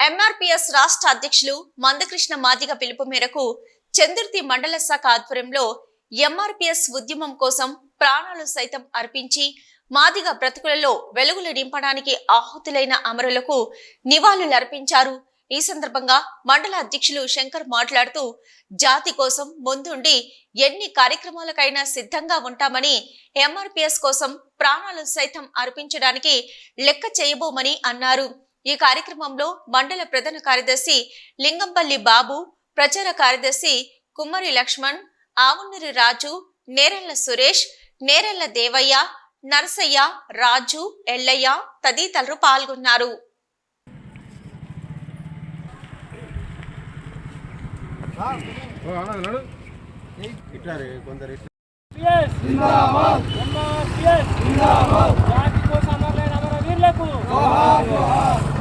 ఎంఆర్పిఎస్ రాష్ట్ర అధ్యక్షులు మందకృష్ణ మాదిగ పిలుపు మేరకు చందుర్తి మండల శాఖ ఆధ్వర్యంలో ఎంఆర్పిఎస్ ఉద్యమం కోసం ప్రాణాలు సైతం అర్పించి మాదిగ బ్రతుకులలో వెలుగులు నింపడానికి ఆహుతులైన అమరులకు నివాళులు అర్పించారు. ఈ సందర్భంగా మండల అధ్యక్షులు శంకర్ మాట్లాడుతూ జాతి కోసం ముందుండి ఎన్ని కార్యక్రమాలకైనా సిద్ధంగా ఉంటామని ఎంఆర్పిఎస్ కోసం ప్రాణాలు సైతం అర్పించడానికి లెక్క చేయబోమని అన్నారు. ఈ కార్యక్రమంలో మండల ప్రధాన కార్యదర్శి లింగంపల్లి బాబు ప్రచార కార్యదర్శి కుమ్మరి లక్ష్మణ్ ఆవునూరి రాజు నేరెళ్ళ సురేష్ నేరెళ్ళ దేవయ్య నరసయ్య రాజు ఎల్లయ్య తదితరులు పాల్గొన్నారు. ఇట్లా కొందరు ఇట్లా పిఎస్ జిందాబాద్ పిఎస్ జిందాబాద్ జాతి కోసం అమరులైన అమర వీరులకు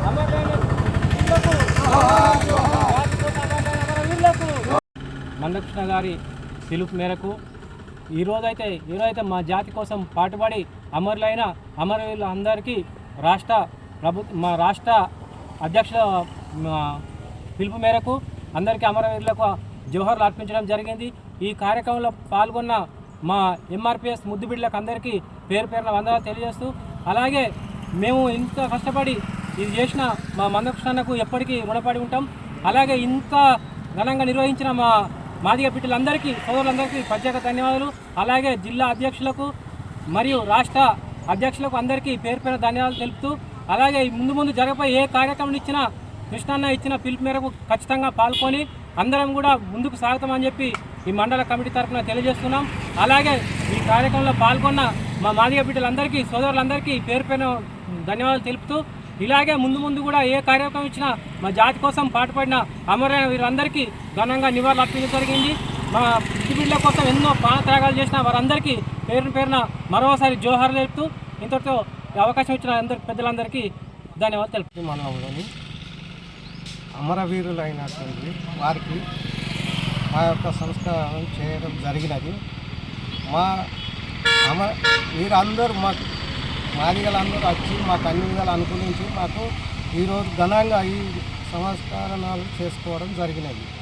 అమరులైన వీరులకు జాతి కోసం అమరులైన అమర వీరులకు మందకృష్ణ గారి పిలుపు మేరకు ఈరోజైతే ఈరోజైతే మా జాతి కోసం పాటుపడి అమరులైన అమరవీరులు అందరికీ రాష్ట్ర ప్రభు మా రాష్ట్ర అధ్యక్షుల పిలుపు మేరకు అందరికీ అమరవీరులకు జోహర్లు అర్పించడం జరిగింది. ఈ కార్యక్రమంలో పాల్గొన్న మా ఎంఆర్పిఎస్ ముద్దుబిడ్డలకు అందరికీ పేరు పేరున వందనాలు తెలియజేస్తూ అలాగే మేము ఇంత కష్టపడి ఇది చేసిన మా మందకృష్ణకు ఎప్పటికీ రుణపడి ఉంటాం. అలాగే ఇంత ఘనంగా నిర్వహించిన మా మాదిగ బిడ్డలందరికీ సోదరులందరికీ ప్రత్యేక ధన్యవాదాలు. అలాగే జిల్లా అధ్యక్షులకు మరియు రాష్ట్ర అధ్యక్షులకు అందరికీ పేరు పేరు ధన్యవాదాలు తెలుపుతూ అలాగే ముందు ముందు జరగబోయే ఏ కార్యక్రమం ఇచ్చినా కృష్ణన్న ఇచ్చిన పిలుపు మేరకు ఖచ్చితంగా పాల్గొని అందరం కూడా ముందుకు సాగుతామని చెప్పి ఈ మండల కమిటీ తరఫున తెలియజేస్తున్నాం. అలాగే ఈ కార్యక్రమంలో పాల్గొన్న మా మాదిగ బిడ్డలందరికీ సోదరులందరికీ పేరు పేరు ధన్యవాదాలు తెలుపుతూ ఇలాగే ముందు ముందు కూడా ఏ కార్యక్రమం ఇచ్చినా మా జాతి కోసం పాటుపడిన అమరైన వీరందరికీ ఘనంగా నివాళులు అర్పించడం జరిగింది. మా బిడ్డల కోసం ఎన్నో ప్రాణత్యాగాలు చేసిన వారందరికీ పేరు పేరున మరోసారి జోహార్ తెలుపుతూ ఇంతటితో అవకాశం ఇచ్చిన అందరి పెద్దలందరికీ ధన్యవాదాలు తెలుపుతుంది మనలోని అమరవీరులైనటువంటి వారికి మా యొక్క సంస్కారం చేయడం జరిగినది. మా అమ వీరందరూ మాకు మాదిగలందరూ వచ్చి మాకు అన్ని విధాలు అనుకూలించి మాకు ఈరోజు ఘనంగా ఈ సంస్కరణలు చేసుకోవడం జరిగినది.